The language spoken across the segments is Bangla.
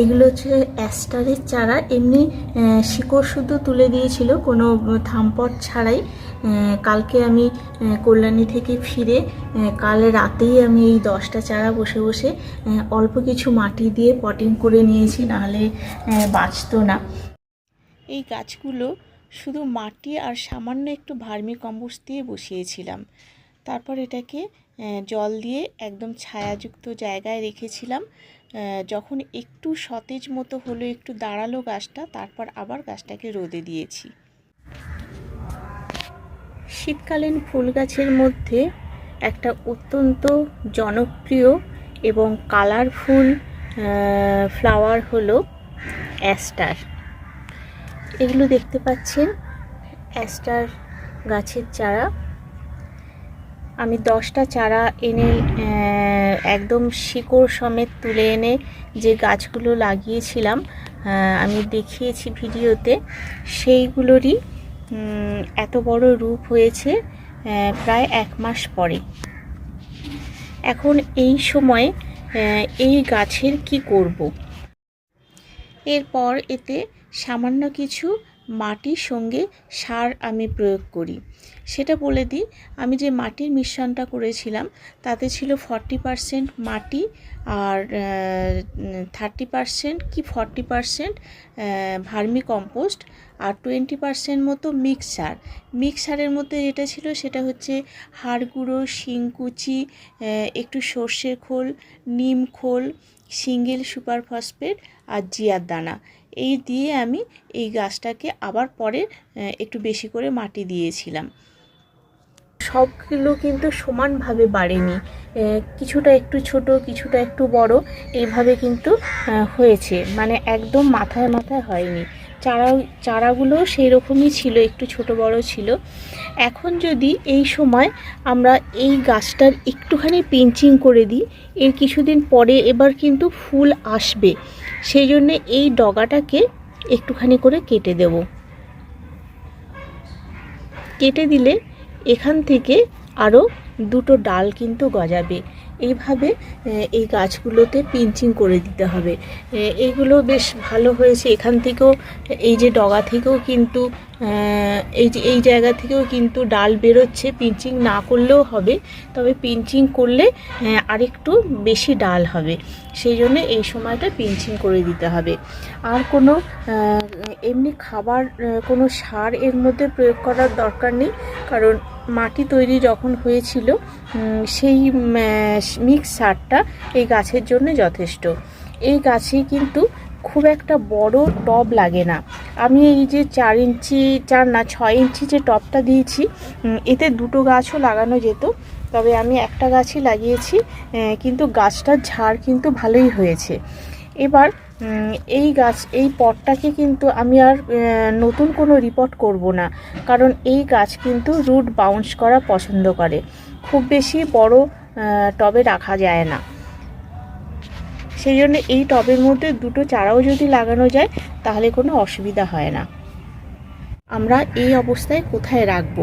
এগুলো হচ্ছে অ্যাস্টারের চারা। এমনি শিকড় শুদ্ধ তুলে দিয়েছিল, কোনো থামপট ছাড়াই। কালকে আমি কল্যাণী থেকে ফিরে কাল রাতেই আমি এই দশটা চারা বসে বসে অল্প কিছু মাটি দিয়ে পটিং করে নিয়েছি, নাহলে বাঁচতো না। এই গাছগুলো শুধু মাটি আর সামান্য একটু ভার্মি কম্পোস্ট দিয়ে বসিয়েছিলাম। তারপর এটাকে জল দিয়ে একদম ছায়াযুক্ত জায়গায় রেখেছিলাম। যখন একটু সতেজ মতো হলো, একটু দাঁড়াল গাছটা, তারপর আবার গাছটাকে রোদে দিয়েছি। শীতকালীন ফুল গাছের মধ্যে একটা অত্যন্ত জনপ্রিয় এবং কালারফুল ফ্লাওয়ার হলো অ্যাস্টার। এগুলো দেখতে পাচ্ছেন, অ্যাস্টার গাছের চারা। আমি দশটা চারা এনে একদম শিকড় সমেত তুলে এনে যে গাছগুলো লাগিয়েছিলাম আমি দেখিয়েছি ভিডিওতে, সেইগুলোরই এত বড় রূপ হয়েছে প্রায় এক মাস পরে। এখন এই সময় এই গাছের কি করব? এরপর এতে সামান্য কিছু মাটির সঙ্গে সার আমি প্রয়োগ করি। সেটা বলে দিই, আমি যে মাটির মিশ্রণটা করেছিলাম, তাতে ছিল ফর্টি পারসেন্ট মাটি আর থার্টি পারসেন্ট কি ফর্টি পারসেন্ট ভার্মি কম্পোস্ট আর টোয়েন্টি পারসেন্ট মতো মিক্সার। মিক্সারের মধ্যে যেটা ছিল সেটা হচ্ছে হাড় গুঁড়ো শিংকুচি একটু সর্ষের খোল, নিম খোল, সিঙ্গেল সুপার ফসফেট আর জিয়ার দানা। এই দিয়ে আমি এই গাছটাকে আবার পরে একটু বেশি করে মাটি দিয়েছিলাম। সবগুলো কিন্তু সমানভাবে বাড়েনি। কিছুটা একটু ছোট, কিছুটা একটু বড়, এইভাবে কিন্তু হয়েছে। মানে একদম মাথায় মাথায় হয়নি। চারা চারাগুলো সেই রকমই ছিল, একটু ছোট বড় ছিল। এখন যদি এই সময় আমরা এই গাছটার একটুখানি পিঞ্চিং করে দিই, এর কিছুদিন পরে এবার কিন্তু ফুল আসবে। সেই জন্যে এই ডগাটাকে একটুখানি করে কেটে দেব। কেটে দিলে এখান থেকে আরও দুটো ডাল কিন্তু গজাবে। এইভাবে এই গাছগুলোতে পিঞ্চিং করে দিতে হবে। এইগুলো বেশ ভালো হয়েছে। এখান থেকেও, এই যে ডগা থেকেও কিন্তু এই যে, এই জায়গা থেকেও কিন্তু ডাল বেরোচ্ছে। পিঞ্চিং না করলেও হবে, তবে পিঞ্চিং করলে আরেকটু বেশি ডাল হবে। সেই জন্য এই সময়টা পিঞ্চিং করে দিতে হবে। আর কোনো এমনি খাবার কোনো সার এর মধ্যে প্রয়োগ করার দরকার নেই, কারণ মাটি তৈরি যখন হয়েছিল সেই মিক্স সারটা এই গাছের জন্য যথেষ্ট। এই গাছে কিন্তু খুব একটা বড় টব লাগে না। আমি এই যে চার ইঞ্চি, চার না, ছয় ইঞ্চি যে টবটা দিয়েছি এতে দুটো গাছও লাগানো যেত, তবে আমি একটা গাছই লাগিয়েছি কিন্তু গাছটার ঝাড় কিন্তু ভালোই হয়েছে। এবার এই গাছ, এই পটটাকে কিন্তু আমি আর নতুন কোনো রিপোর্ট করব না। কারণ এই গাছ কিন্তু রুট বাউন্স করা পছন্দ করে। খুব বেশি বড় টবে রাখা যায় না। সেই জন্য এই টবের মধ্যে দুটো চারাও যদি লাগানো যায়, তাহলে কোনো অসুবিধা হয় না। আমরা এই অবস্থায় কোথায় রাখব?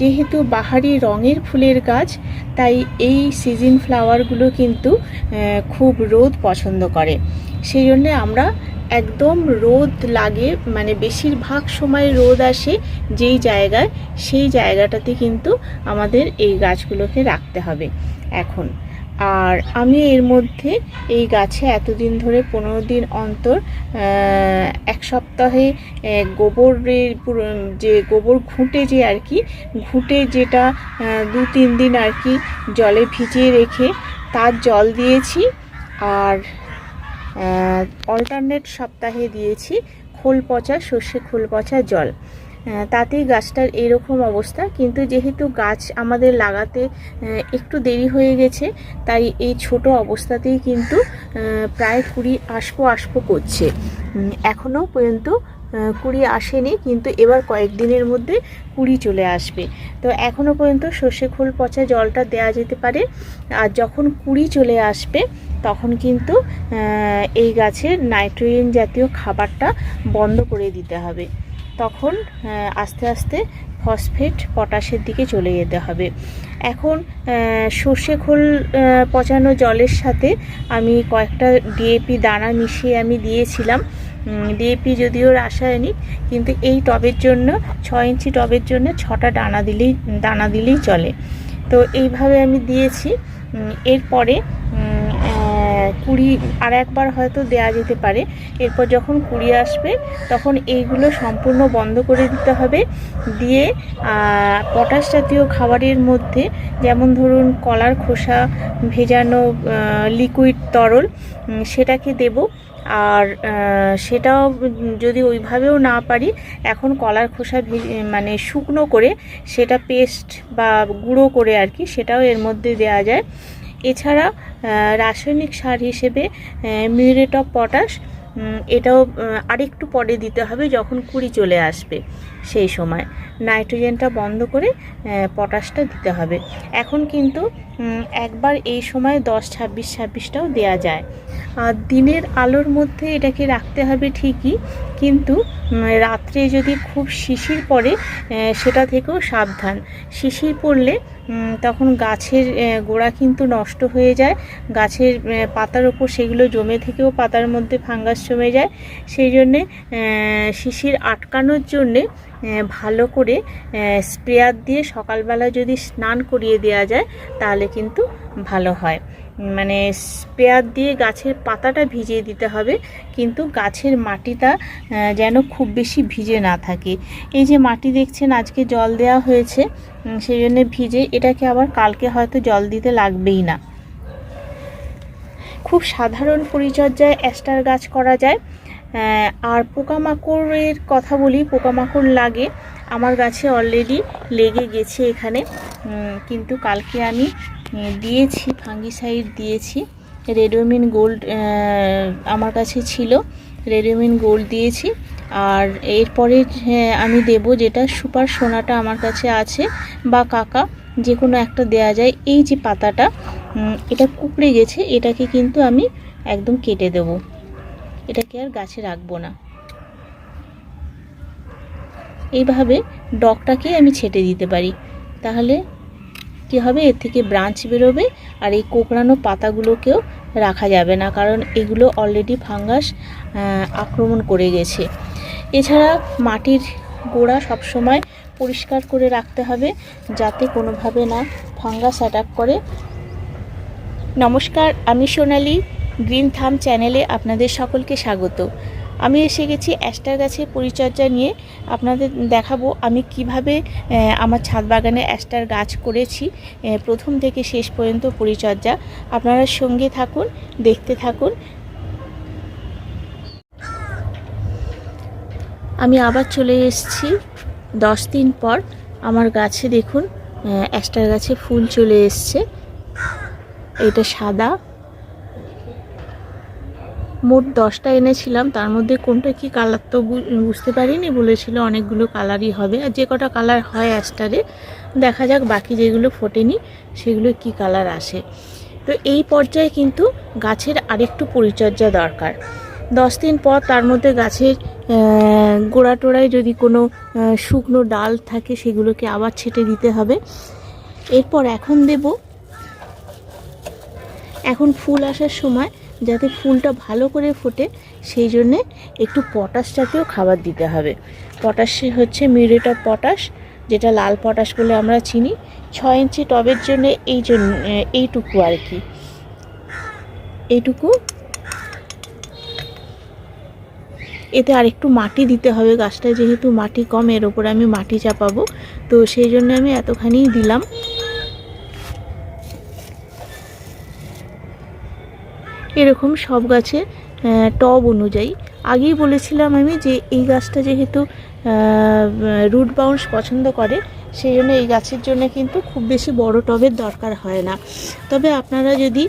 যেহেতু বাহারি রঙের ফুলের গাছ, তাই এই সিজন ফ্লাওয়ারগুলো কিন্তু খুব রোদ পছন্দ করে। সেই জন্যে আমরা একদম রোদ লাগে মানে বেশিরভাগ সময় রোদ আসে যেই জায়গায়, সেই জায়গাটাতে কিন্তু আমাদের এই গাছগুলোকে রাখতে হবে। এখন, আর আমি এর মধ্যে এই গাছে এতদিন ধরে পনেরো দিন অন্তর এক সপ্তাহে গোবরের যে গোবর ঘুঁটে যে আর কি, ঘুঁটে যেটা দু তিন দিন আর কি জলে ভিজিয়ে রেখে তার জল দিয়েছি, আর অল্টারনেট সপ্তাহে দিয়েছি খোল পচা সর্ষে খোল পচা জল তাতেই গাছটার এরকম অবস্থা। কিন্তু যেহেতু গাছ আমাদের লাগাতে একটু দেরি হয়ে গেছে, তাই এই ছোট অবস্থাতেই কিন্তু প্রায় কুড়ি আসপো আসপো করছে। এখনও পর্যন্ত কুড়ি আসেনি, কিন্তু এবার কয়েকদিনের মধ্যে কুড়ি চলে আসবে। তো এখনও পর্যন্ত সর্ষে খোল পচা জলটা দেওয়া যেতে পারে। আর যখন কুড়ি চলে আসবে, তখন কিন্তু এই গাছের নাইট্রোজেন জাতীয় খাবারটা বন্ধ করে দিতে হবে। তখন আস্তে আস্তে ফসফেট পটাশের দিকে চলে যেতে হবে। এখন সর্ষে খোল পচানো জলের সাথে আমি কয়েকটা ডিএপি দানা মিশিয়ে আমি দিয়েছিলাম। ডিএপি যদিও রাসায়নিক, কিন্তু এই টবের জন্য, ছয় ইঞ্চি টবের জন্য ছটা দানা দিলেই দানা দিলেই চলে। তো এইভাবে আমি দিয়েছি। এরপরে কুড়ি, আর একবার হয়তো দেয়া যেতে পারে। এরপর যখন কুড়ি আসবে, তখন এইগুলো সম্পূর্ণ বন্ধ করে দিতে হবে। দিয়ে পটাশ জাতীয় খাবারের মধ্যে, যেমন ধরুন কলার খোসা, ভেজানো লিকুইড তরল সেটাকে দেব। আর সেটাও যদি ওইভাবেও না পারি, এখন কলার খোসা মানে শুকনো করে সেটা পেস্ট বা গুঁড়ো করে আর কি, সেটাও এর মধ্যে দেওয়া যায়। এছাড়া রাসায়নিক সার হিসেবে মিউরেট অফ পটাশ এটাও আরেকটু পরে দিতে হবে যখন কুড়ি চলে আসবে সেই সময়। নাইট্রোজেনটা বন্ধ করে পটাশটা দিতে হবে। এখন কিন্তু একবার এই সময় দশ, ছাব্বিশ, ছাব্বিশটাও দেওয়া যায়। আর দিনের আলোর মধ্যে এটাকে রাখতে হবে ঠিকই, কিন্তু রাত্রে যদি খুব শিশির পড়ে সেটা থেকেও সাবধান। শিশির পড়লে তখন গাছের গোড়া কিন্তু নষ্ট হয়ে যায়। গাছের পাতার ওপর সেগুলো জমে থেকেও পাতার মধ্যে ফাঙ্গাস জমে যায়। সেই জন্যে শিশির আটকানোর জন্যে ভালো করে স্প্রেয়ার দিয়ে সকালবেলা যদি স্নান করিয়ে দেওয়া যায়, তাহলে কিন্তু ভালো হয়। মানে স্প্রেয়ার দিয়ে গাছের পাতাটা ভিজিয়ে দিতে হবে, কিন্তু গাছের মাটিটা যেন খুব বেশি ভিজে না থাকে। এই যে মাটি দেখছেন, আজকে জল দেওয়া হয়েছে সেই জন্য ভিজে, এটাকে আবার কালকে হয়তো জল দিতে লাগবেই না। খুব সাধারণ পরিচর্যায় অ্যাস্টার গাছ করা যায়। আর পোকামাকড়ের কথা বলি পোকামাকড় লাগে। আমার গাছে অলরেডি লেগে গেছে এখানে। কিন্তু কালকে আমি দিয়েছি ফাঙ্গিসাইড দিয়েছি। রেডিওমিন গোল্ড আমার কাছে ছিল। রেডিওমিন গোল্ড দিয়েছি। আর এরপরে হ্যাঁ, আমি দেব যেটা সুপার সোনাটা আমার কাছে আছে বা কাকা যে কোনো একটা দেয়া যায়। এই যে পাতাটা এটা কুকড়ে গেছে এটাকে কিন্তু আমি একদম কেটে দেব। এটাকে আর গাছে রাখব না। এইভাবে ডগটাকে আমি ছেটে দিতে পারি। তাহলে কি হবে? এর থেকে ব্রাঞ্চ বেরোবে আর এই কোকড়ানো পাতাগুলোকেও রাখা যাবে না, কারণ এগুলো অলরেডি ফাঙ্গাস আক্রমণ করে গেছে। এছাড়া মাটির গোড়া সবসময় পরিষ্কার করে রাখতে হবে যাতে কোনোভাবে না ফাঙ্গাস অ্যাটাক করে। নমস্কার, আমি সোনালি। গ্রিন থাম চ্যানেলে আপনাদের সকলকে স্বাগত। আমি এসে গেছি অ্যাস্টার গাছের পরিচর্যা নিয়ে। আপনাদের দেখাবো আমি কীভাবে আমার ছাদ বাগানে অ্যাস্টার গাছ করেছি। প্রথম থেকে শেষ পর্যন্ত পরিচর্যা। আপনারা সঙ্গে থাকুন, দেখতে থাকুন। আমি আবার চলে এসেছি। দশ দিন পর আমার গাছে দেখুন অ্যাস্টার গাছে ফুল চলে এসছে। এটা সাদা। মোট দশটা এনেছিলাম। তার মধ্যে কোনটা কি কালার তো বুঝতে পারিনি, বলেছিল অনেকগুলো কালারই হবে। আর যে কটা কালার হয় অ্যাস্টারে দেখা যাক বাকি যেগুলো ফোটেনি, সেগুলো কি কালার আসে। তো এই পর্যায়ে কিন্তু গাছের আরেকটু পরিচর্যা দরকার। দশ দিন পর তার মধ্যে গাছের গোড়া টোড়ায় যদি কোনো শুকনো ডাল থাকে, সেগুলোকে আবার ছেটে দিতে হবে। এরপর এখন দেব, এখন ফুল আসার সময় যাতে ফুলটা ভালো করে ফোটে, সেই জন্যে একটু পটাশ জাতীয় খাবার দিতে হবে। পটাশ হচ্ছে মিউরেট অফ পটাশ, যেটা লাল পটাশ বলে আমরা চিনি। ছয় ইঞ্চি টবের জন্য এই জন্য এইটুকু আর কি। এইটুকু। এতে আরেকটু মাটি দিতে হবে গাছটা যেহেতু মাটি কম, এর ওপরে আমি মাটি চাপাবো। তো সেই জন্য আমি এতখানিই দিলাম। এরকম সব গাছে টব অনুযায়ী। আগেই বলেছিলাম আমি যে এই গাছটা যেহেতু রুট বাউন্স পছন্দ করে, সেই জন্য এই গাছের জন্য কিন্তু খুব বেশি বড় টবের দরকার হয় না। তবে আপনারা যদি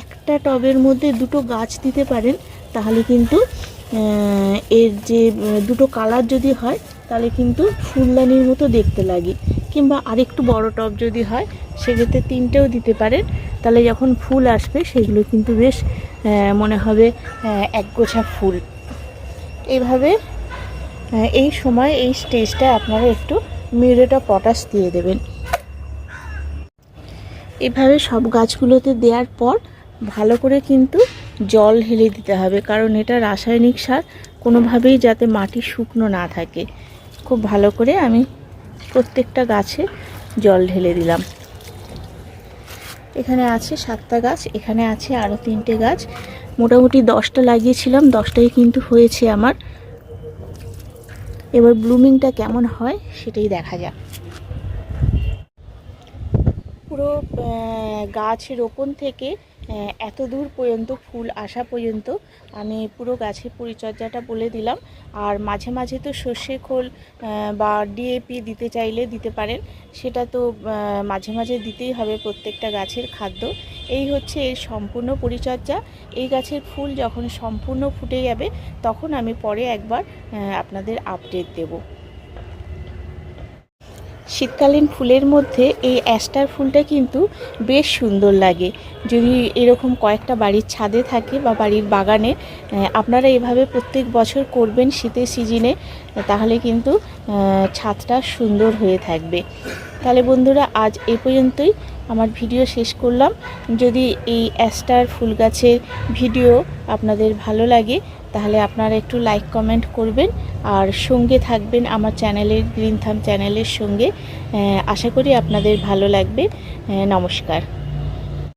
একটা টবের মধ্যে দুটো গাছ দিতে পারেন, তাহলে কিন্তু এর যে দুটো কালার যদি হয় তাহলে কিন্তু ফুলদানির মতো দেখতে লাগে। কিংবা আরেকটু বড় টব যদি হয়, সেক্ষেত্রে তিনটেও দিতে পারেন। তাহলে যখন ফুল আসবে, সেগুলো কিন্তু বেশ মনে হবে একগোছা ফুল। এইভাবে এই সময় এই স্টেজটা আপনারা একটু মিউরেটা পটাশ দিয়ে দেবেন। এভাবে সব গাছগুলোতে দেওয়ার পর ভালো করে কিন্তু জল হেলে দিতে হবে, কারণ এটা রাসায়নিক সার, কোনোভাবেই যাতে মাটি শুকনো না থাকে। খুব ভালো করে আমি প্রত্যেকটা গাছে জল ঢেলে দিলাম। এখানে আছে সাতটা গাছ, এখানে আছে আরও তিনটে গাছ। মোটামুটি দশটা লাগিয়েছিলাম, দশটাই কিন্তু হয়েছে আমার। এবার ব্লুমিংটা কেমন হয় সেটাই দেখা যাক। পুরো গাছ রোপণ থেকে এত দূর পর্যন্ত, ফুল আসা পর্যন্ত আমি পুরো গাছের পরিচর্যাটা বলে দিলাম। আর মাঝে মাঝে তো সর্ষে খোল বা ডিএপি দিতে চাইলে দিতে পারেন। সেটা তো মাঝে মাঝে দিতেই হবে প্রত্যেকটা গাছের খাদ্য। এই হচ্ছে এর সম্পূর্ণ পরিচর্যা। এই গাছের ফুল যখন সম্পূর্ণ ফুটে যাবে, তখন আমি পরে একবার আপনাদের আপডেট দেবো। শীতকালীন ফুলের মধ্যে এই অ্যাস্টার ফুলটা কিন্তু বেশ সুন্দর লাগে। যদি এরকম কয়েকটা বাড়ির ছাদে থাকে বা বাড়ির বাগানে আপনারা এভাবে প্রত্যেক বছর করবেন শীতের সিজনে, তাহলে কিন্তু ছাদটা সুন্দর হয়ে থাকবে। তাহলে বন্ধুরা, আজ এ পর্যন্তই। আমার ভিডিও শেষ করলাম। যদি এই অ্যাস্টার ফুল গাছের ভিডিও আপনাদের ভালো লাগে তাহলে আপনারা একটু লাইক কমেন্ট করবেন। আর সঙ্গে থাকবেন আমার চ্যানেলের গ্রিন থাম চ্যানেলের সঙ্গে। আশা করি আপনাদের ভালো লাগবে। নমস্কার।